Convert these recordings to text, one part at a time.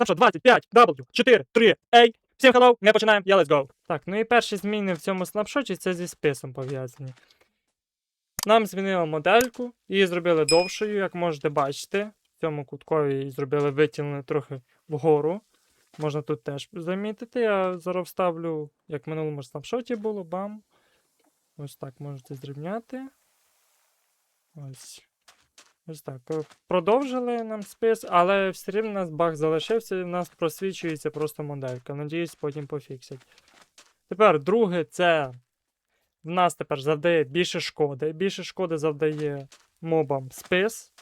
Снапшот 25, W, 4, 3, A. Всім hello, ми починаємо, я let's go. Так, ну і перші зміни в цьому снапшоті це зі списом пов'язані. Нам змінили модельку, її зробили довшою, як можете бачити. В цьому куткові її зробили витягнути трохи вгору. Можна тут теж замітити. Я зараз вставлю, як в минулому снапшоті було, бам. Ось так можете зрівняти. Ось. Ось так. Е, Продовжили нам спис, але все рівно у нас баг залишився, і в нас просвічується просто моделька. Надіюсь, потім пофіксять. Тепер друге, це в нас тепер завдає більше шкоди. Більше шкоди завдає мобам спис.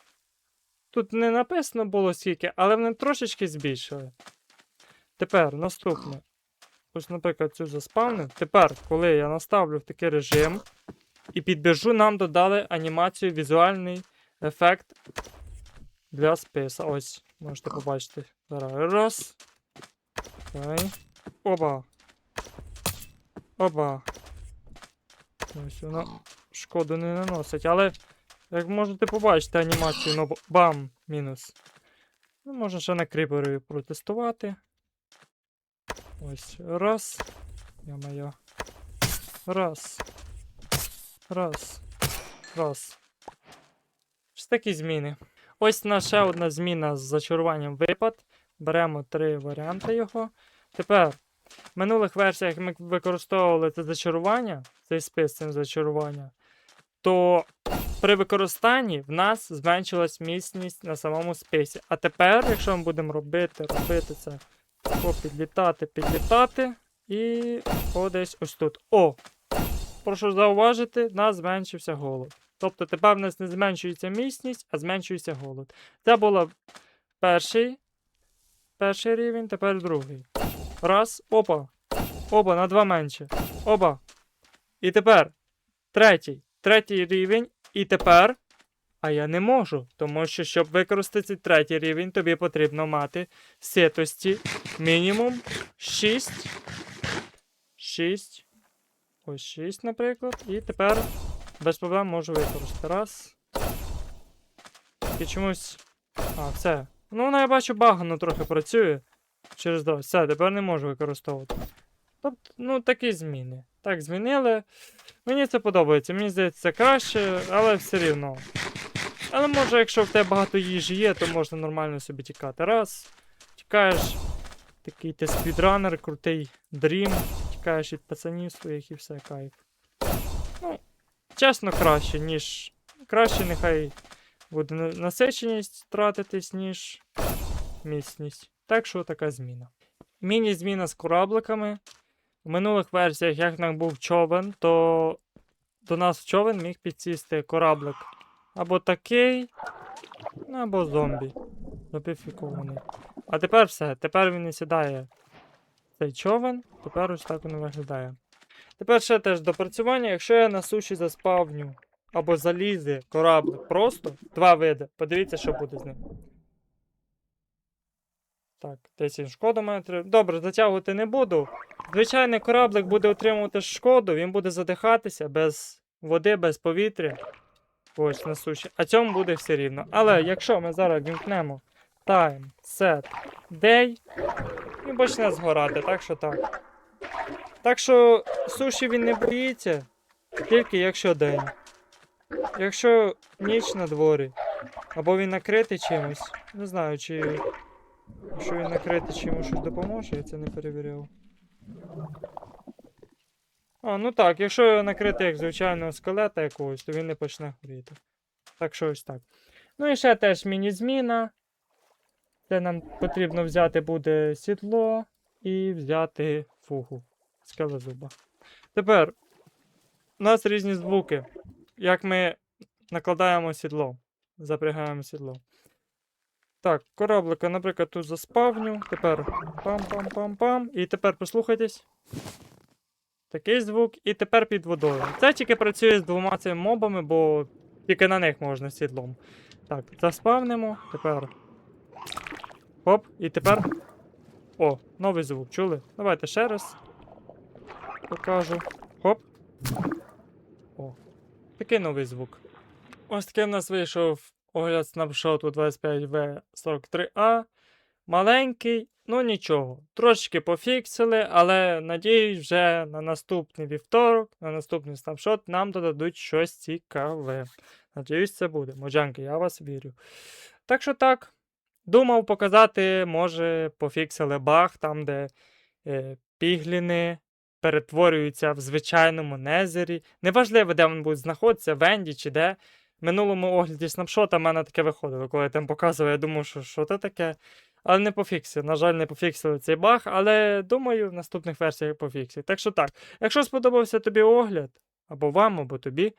Тут не написано було скільки, але вони трошечки збільшили. Тепер наступне. Ось, наприклад, цю заспавнив. Тепер, коли я наставлю в такий режим і підбіжу, нам додали анімацію, візуальний ефект для списа. Ось, можете побачити. Зараз. Раз. Окей. Оба. Оба. Ось воно шкоду не наносить, але як можете побачити анімацію, ну бам, мінус. Ну, можна ще на кріперові протестувати. Ось. Раз. Я-моє. Раз. Раз. Раз. Такі зміни. Ось на ще одна зміна з зачаруванням випад. Беремо три варіанти його. Тепер, в минулих версіях ми використовували це зачарування, цей спис зачарування, то при використанні в нас зменшилась міцність на самому списі. А тепер, якщо ми будемо робити, робити це, о, підлітати, підлітати, і о, десь ось тут. О! Прошу зауважити, в нас зменшився голод. Тобто тепер в нас не зменшується міцність, а зменшується голод. Це було перший, перший рівень, тепер другий. Раз, опа. Опа, на два менше. Опа. І тепер третій. Третій рівень. І тепер. А я не можу, тому що, щоб використати третій рівень, тобі потрібно мати ситості мінімум 6. 6. Ось 6, наприклад. І тепер без проблем можу використати. Раз. І чомусь. А, все. Ну, вона, я бачу, багано трохи працює. Через два. Все, тепер не можу використовувати. Тобто, ну, такі зміни. Так, змінили. Мені це подобається. Мені здається, це краще, але все рівно. Але може, якщо в тебе багато їжі є, то можна нормально собі тікати. Раз. Тікаєш. Такий ти спідранер, крутий дрім. Тікаєш від пацанів своїх і все, кайф. Ну, чесно, краще, ніж. Краще нехай буде насиченість тратитись, ніж міцність. Так що така зміна. Міні-зміна з корабликами. В минулих версіях, як нам був човен, то до нас в човен міг підсісти кораблик. Або такий, ну, або зомбі. Запіфікований. А тепер все. Тепер він не сідає цей човен. Тепер ось так він виглядає. Тепер ще теж допрацювання. Якщо я на суші заспавню або залізе кораблик просто, два види. Подивіться, що буде з ним. Так, 10 шкода має три. Добре, затягувати не буду. Звичайний кораблик буде отримувати шкоду, він буде задихатися без води, без повітря. Ось на суші. А цьому буде все рівно. Але якщо ми зараз вімкнемо time, set, day, він почне згорати, так що так. Так що суші він не боїться, тільки якщо день. Якщо ніч на дворі, або він накритий чимось, не знаю, чи якщо він накритий чимось щось допоможе, я це не перевіряв. А, ну так, якщо його накрити як звичайного скелета якогось, то він не почне горіти. Так що ось так. Ну і ще теж міні-зміна. Це нам потрібно взяти буде сідло і взяти фугу скелезуба. Тепер у нас різні звуки. Як ми накладаємо сідло, запрягаємо сідло. Так, кораблика, наприклад, тут заспавню. Тепер пам-пам-пам-пам. І тепер послухайтесь. Такий звук, і тепер під водою. Це тільки працює з двома цими мобами, бо тільки на них можна сідлом. Так, заспавнимо. Тепер. Хоп, і тепер. О, новий звук, чули? Давайте ще раз. Покажу. Хоп. О. Такий новий звук. Ось такий в нас вийшов огляд снапшоту 25V43A. маленький, ну нічого. Трошечки пофіксили, але надіюсь, вже на наступний вівторок, на наступний снапшот нам додадуть щось цікаве. Надіюсь, це буде. Моджанки, я вас вірю. Так що так. Думав показати, може, пофіксили баг там, де е, пігліни перетворюються в звичайному незері. Неважливо, де він буде знаходитися, в Енді чи де. В минулому огляді снапшота в мене таке виходило, коли я там показував, я думав, що що це таке. Але не пофіксили. На жаль, не пофіксили цей баг, але думаю, в наступних версіях пофіксять. Так що так, якщо сподобався тобі огляд, або вам, або тобі,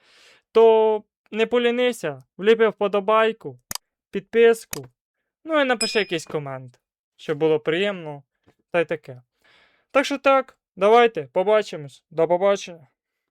то не полінися, вліпи вподобайку, підписку, ну і напиши якийсь комент, щоб було приємно, та й таке. Так що так, давайте, побачимось. До побачення.